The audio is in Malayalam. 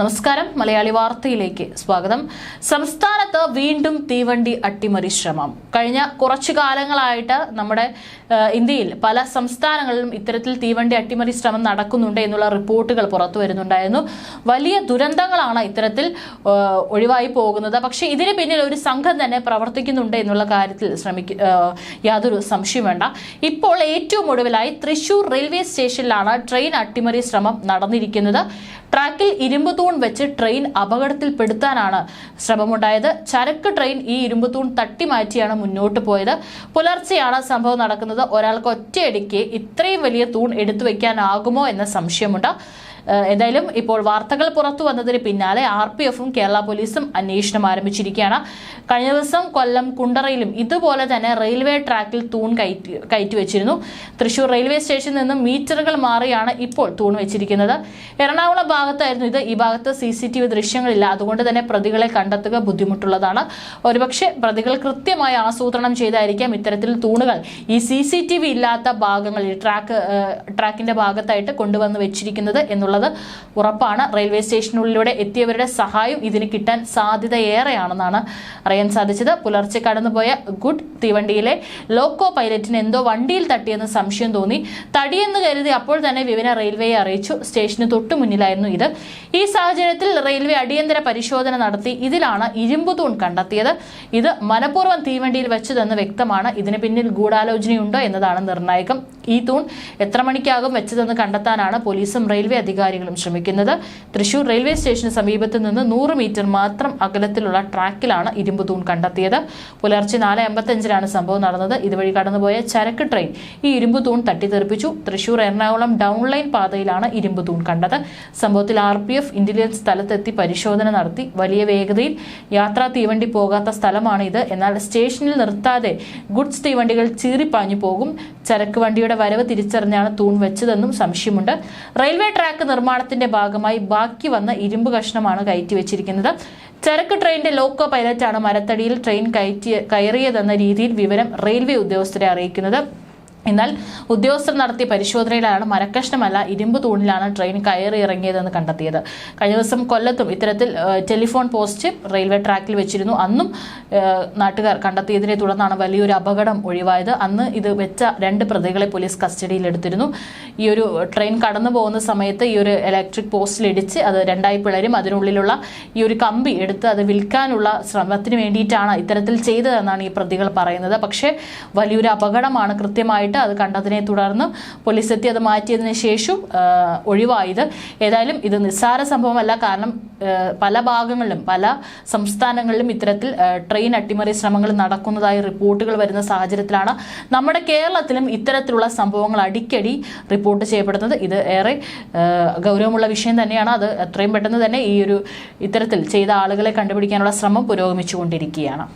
നമസ്കാരം. മലയാളി വാർത്തയിലേക്ക് സ്വാഗതം. സംസ്ഥാനത്ത് വീണ്ടും തീവണ്ടി അട്ടിമറി ശ്രമം. കഴിഞ്ഞ കുറച്ചു കാലങ്ങളായിട്ട് നമ്മുടെ ഇന്ത്യയിൽ പല സംസ്ഥാനങ്ങളിലും ഇത്തരത്തിൽ തീവണ്ടി അട്ടിമറി ശ്രമം നടക്കുന്നുണ്ട് എന്നുള്ള റിപ്പോർട്ടുകൾ പുറത്തു വരുന്നുണ്ടായിരുന്നു. വലിയ ദുരന്തങ്ങളാണ് ഇത്തരത്തിൽ ഒഴിവായി പോകുന്നത്. പക്ഷേ ഇതിന് പിന്നിൽ ഒരു സംഘം തന്നെ പ്രവർത്തിക്കുന്നുണ്ട് എന്നുള്ള കാര്യത്തിൽ ശ്രമിക്ക യാതൊരു സംശയം വേണ്ട. ഇപ്പോൾ ഏറ്റവും ഒടുവിലായി തൃശൂർ റെയിൽവേ സ്റ്റേഷനിലാണ് ട്രെയിൻ അട്ടിമറി ശ്രമം നടന്നിരിക്കുന്നത്. ട്രാക്കിൽ ഇരുമ്പ് തൂൺ വെച്ച് ട്രെയിൻ അപകടത്തിൽപ്പെടുത്താനാണ് ശ്രമമുണ്ടായത്. ചരക്ക് ട്രെയിൻ ഈ ഇരുമ്പ് തൂൺ തട്ടി മാറ്റിയാണ് മുന്നോട്ട് പോയത്. പുലർച്ചെയാണ് സംഭവം നടക്കുന്നത്. ഒരാൾക്ക് ഒറ്റയടിക്ക് ഇത്രയും വലിയ തൂൺ എടുത്തു വയ്ക്കാനാകുമോ എന്ന സംശയമുണ്ട്. എന്തായാലും ഇപ്പോൾ വാർത്തകൾ പുറത്തു വന്നതിന് പിന്നാലെ ആർ പി എഫും കേരള പോലീസും അന്വേഷണം ആരംഭിച്ചിരിക്കുകയാണ്. കഴിഞ്ഞ ദിവസം കൊല്ലം കുണ്ടറയിലും ഇതുപോലെ തന്നെ റെയിൽവേ ട്രാക്കിൽ തൂൺ കയറ്റി കയറ്റി വെച്ചിരുന്നു. തൃശൂർ റെയിൽവേ സ്റ്റേഷനിൽ നിന്നും മീറ്ററുകൾ മാറിയാണ് ഇപ്പോൾ തൂൺ വെച്ചിരിക്കുന്നത്. എറണാകുളം ഭാഗത്തായിരുന്നു ഇത്. ഈ ഭാഗത്ത് സി സി ടി വി ദൃശ്യങ്ങളില്ല. അതുകൊണ്ട് തന്നെ പ്രതികളെ കണ്ടെത്തുക ബുദ്ധിമുട്ടുള്ളതാണ്. ഒരുപക്ഷെ പ്രതികൾ കൃത്യമായി ആസൂത്രണം ചെയ്തായിരിക്കാം ഇത്തരത്തിൽ തൂണുകൾ. ഈ സി സി ടി വി ഇല്ലാത്ത ഭാഗങ്ങളിൽ ട്രാക്ക് ട്രാക്കിന്റെ ഭാഗത്തായിട്ട് കൊണ്ടുവന്ന് വെച്ചിരിക്കുന്നത് എന്നുള്ളത് ഉറപ്പാണ് റെയിൽവേ സ്റ്റേഷനുള്ളിലൂടെ എത്തിയവരുടെ സഹായം ഇതിന് കിട്ടാൻ സാധ്യത ഏറെയാണെന്നാണ് അറിയാൻ സാധിച്ചത്. പുലർച്ചെ കടന്നുപോയ ഗുഡ് തീവണ്ടിയിലെ ലോക്കോ പൈലറ്റിന് എന്തോ വണ്ടിയിൽ തട്ടിയെന്ന് സംശയം തോന്നി. തടിയെന്ന് കരുതി അപ്പോൾ തന്നെ വിവര റെയിൽവേയെ അറിയിച്ചു. സ്റ്റേഷന് തൊട്ടു മുന്നിലായിരുന്നു ഇത്. ഈ സാഹചര്യത്തിൽ റെയിൽവേ അടിയന്തര പരിശോധന നടത്തി. ഇതിലാണ് ഇരുമ്പ് തൂൺ കണ്ടെത്തിയത്. ഇത് മനഃപൂർവം തീവണ്ടിയിൽ വെച്ചതെന്ന് വ്യക്തമാണ്. ഇതിന് പിന്നിൽ ഗൂഢാലോചനയുണ്ടോ എന്നതാണ് നിർണായകം. ഈ തൂൺ എത്ര മണിക്കാകും വെച്ചതെന്ന് കണ്ടെത്താനാണ് പോലീസും റെയിൽവേ അധികാരികളും ശ്രമിക്കുന്നത്. തൃശൂർ റെയിൽവേ സ്റ്റേഷന് സമീപത്ത് നിന്ന് നൂറ് മീറ്റർ മാത്രം അകലത്തിലുള്ള ട്രാക്കിലാണ് ഇരുമ്പ് തൂൺ കണ്ടെത്തിയത്. പുലർച്ചെ നാല് അമ്പത്തഞ്ചിലാണ് സംഭവം നടന്നത്. ഇതുവഴി കടന്നുപോയ ചരക്ക് ട്രെയിൻ ഈ ഇരുമ്പ് തൂൺ തട്ടിത്തെറിപ്പിച്ചു. തൃശൂർ എറണാകുളം ഡൗൺ ലൈൻ പാതയിലാണ് ഇരുമ്പ് തൂൺ കണ്ടത്. സംഭവത്തിൽ ആർ പി എഫ് ഇന്റലിജൻസ് സ്ഥലത്തെത്തി പരിശോധന നടത്തി. വലിയ വേഗതയിൽ യാത്രാ തീവണ്ടി പോകാത്ത സ്ഥലമാണിത്. എന്നാൽ സ്റ്റേഷനിൽ നിർത്താതെ ഗുഡ്സ് തീവണ്ടികൾ ചീറിപ്പാഞ്ഞു പോകും. ചരക്ക് വണ്ടിയുടെ വരവ് തിരിച്ചറിഞ്ഞാണ് തൂൺ വെച്ചതെന്നും സംശയമുണ്ട്. റെയിൽവേ ട്രാക്ക് നിർമ്മാണത്തിന്റെ ഭാഗമായി ബാക്കി വന്ന ഇരുമ്പ് കഷ്ണമാണ് കയറ്റി വെച്ചിരിക്കുന്നത്. ചരക്ക് ട്രെയിനിന്റെ ലോക്കോ പൈലറ്റാണ് മരത്തടിയിൽ ട്രെയിൻ കയറ്റി കയറിയതെന്ന രീതിയിൽ വിവരം റെയിൽവേ ഉദ്യോഗസ്ഥരെ അറിയിക്കുന്നത്. എന്നാൽ ഉദ്യോഗസ്ഥർ നടത്തിയ പരിശോധനയിലാണ് മരക്കഷ്ണമല്ല ഇരുമ്പ് തൂണിലാണ് ട്രെയിൻ കയറി ഇറങ്ങിയതെന്ന് കണ്ടെത്തിയത്. കഴിഞ്ഞ ദിവസം കൊല്ലത്തും ഇത്തരത്തിൽ ടെലിഫോൺ പോസ്റ്റ് റെയിൽവേ ട്രാക്കിൽ വെച്ചിരുന്നു. അന്നും നാട്ടുകാർ കണ്ടെത്തിയതിനെ തുടർന്നാണ് വലിയൊരു അപകടം ഒഴിവായത്. അന്ന് ഇത് വെച്ച രണ്ട് പ്രതികളെ പോലീസ് കസ്റ്റഡിയിലെടുത്തിരുന്നു. ഈ ഒരു ട്രെയിൻ കടന്നു പോകുന്ന സമയത്ത് ഈ ഒരു ഇലക്ട്രിക് പോസ്റ്റിൽ ഇടിച്ച് അത് രണ്ടായി പിളരും. അതിനുള്ളിലുള്ള ഈ ഒരു കമ്പി എടുത്ത് അത് വിൽക്കാനുള്ള ശ്രമത്തിന് വേണ്ടിയിട്ടാണ് ഇത്തരത്തിൽ ചെയ്തതെന്നാണ് ഈ പ്രതികൾ പറയുന്നത്. പക്ഷേ വലിയൊരു അപകടമാണ് കൃത്യമായിട്ട് അത് കണ്ടതിനെ തുടർന്ന് പോലീസ് എത്തി അത് മാറ്റിയതിന് ശേഷം ഒഴിവായത്. ഏതായാലും ഇത് നിസ്സാര സംഭവമല്ല. കാരണം പല ഭാഗങ്ങളിലും പല സംസ്ഥാനങ്ങളിലും ഇത്തരത്തിൽ ട്രെയിൻ അട്ടിമറി ശ്രമങ്ങൾ നടക്കുന്നതായി റിപ്പോർട്ടുകൾ വരുന്ന സാഹചര്യത്തിലാണ് നമ്മുടെ കേരളത്തിലും ഇത്തരത്തിലുള്ള സംഭവങ്ങൾ അടിക്കടി റിപ്പോർട്ട് ചെയ്യപ്പെടുന്നത്. ഇത് ഏറെ ഗൗരവമുള്ള വിഷയം തന്നെയാണ്. അത് എത്രയും പെട്ടെന്ന് തന്നെ ഈ ഒരു ഇത്തരത്തിൽ ചെയ്ത ആളുകളെ കണ്ടുപിടിക്കാനുള്ള ശ്രമം പുരോഗമിച്ചുകൊണ്ടിരിക്കുകയാണ്.